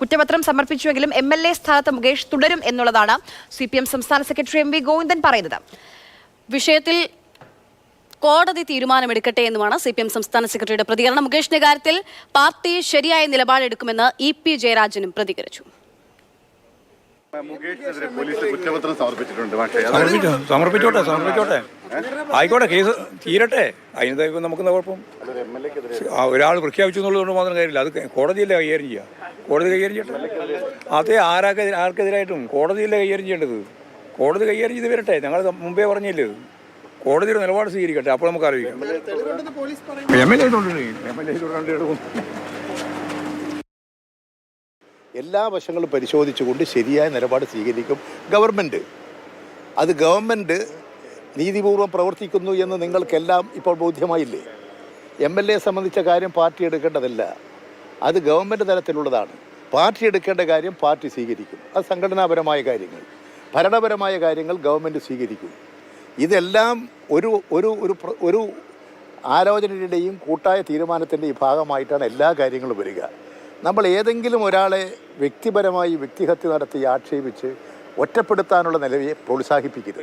കുറ്റപത്രം സമർപ്പിച്ചുവെങ്കിലും M L A സ്ഥാനത്ത് മുകേഷ് തുടരും എന്നുള്ളതാണ് സി പി എം സംസ്ഥാന സെക്രട്ടറി എം വി ഗോവിന്ദൻ പറയുന്നത്. വിഷയത്തിൽ കോടതി തീരുമാനമെടുക്കട്ടെ എന്നുമാണ് സി പി എം സംസ്ഥാന സെക്രട്ടറിയുടെ പ്രതികരണം. മുകേഷിന്റെ കാര്യത്തിൽ പാർട്ടി ശരിയായ നിലപാടെടുക്കുമെന്ന് ഇ പി ജയരാജനും പ്രതികരിച്ചു. മുകേഷിനെതിരെ പോലീസ് കുറ്റപത്രം സമർപ്പിച്ചിട്ടുണ്ട് പക്ഷേ അത് സമർപ്പിച്ചോ? സമർപ്പിച്ചോട്ടെ സമർപ്പിച്ചോട്ടെ. ആയിക്കോട്ടെ കേസ് തീരട്ടെ. അതിന് നമുക്ക് കുഴപ്പം? ഒരാൾ പ്രഖ്യാപിച്ചു എന്നുള്ളതുകൊണ്ട് മാത്രം കാര്യമില്ല. അത് കോടതിയല്ലേ കൈകാര്യം ചെയ്യുക? കോടതി കൈകാര്യം ചെയ്യട്ടെ? അതേ ആരാക്കെ ആർക്കെതിരായിട്ടും കോടതിയല്ലേ കൈകാര്യം ചെയ്യേണ്ടത്? കോടതി കൈകാര്യം ചെയ്ത് വരട്ടെ. ഞങ്ങൾ മുമ്പേ പറഞ്ഞില്ലേ. കോടതിയുടെ നിലപാട് സ്വീകരിക്കട്ടെ. അപ്പോൾ നമുക്ക് ആലോചിക്കാം M L A M L A എല്ലാ വശങ്ങളും പരിശോധിച്ചുകൊണ്ട് ശരിയായ നിലപാട് സ്വീകരിക്കും ഗവൺമെന്റ് അത് ഗവൺമെന്റ് നീതിപൂർവം പ്രവർത്തിക്കുന്നു എന്ന് നിങ്ങൾക്കെല്ലാം ഇപ്പോൾ ബോധ്യമായില്ലേ? എം എൽ എ സംബന്ധിച്ച കാര്യം പാർട്ടി എടുക്കേണ്ടതല്ല. അത് ഗവൺമെന്റ് തലത്തിലുള്ളതാണ്. പാർട്ടി എടുക്കേണ്ട കാര്യം പാർട്ടി സ്വീകരിക്കും. അത് സംഘടനാപരമായ കാര്യങ്ങൾ. ഭരണപരമായ കാര്യങ്ങൾ ഗവൺമെന്റ് സ്വീകരിക്കും. ഇതെല്ലാം ഒരു ഒരു ഒരു ഒരു ആലോചനയുടെയും കൂട്ടായ തീരുമാനത്തിന്റെയും ഭാഗമായിട്ടാണ് എല്ലാ കാര്യങ്ങളും വരിക. നമ്മൾ ഏതെങ്കിലും ഒരാളെ വ്യക്തിപരമായി വ്യക്തിഹത്യ നടത്തി ആക്ഷേപിച്ച് ഒറ്റപ്പെടുത്താനുള്ള നിലയെ പ്രോത്സാഹിപ്പിക്കരുത്.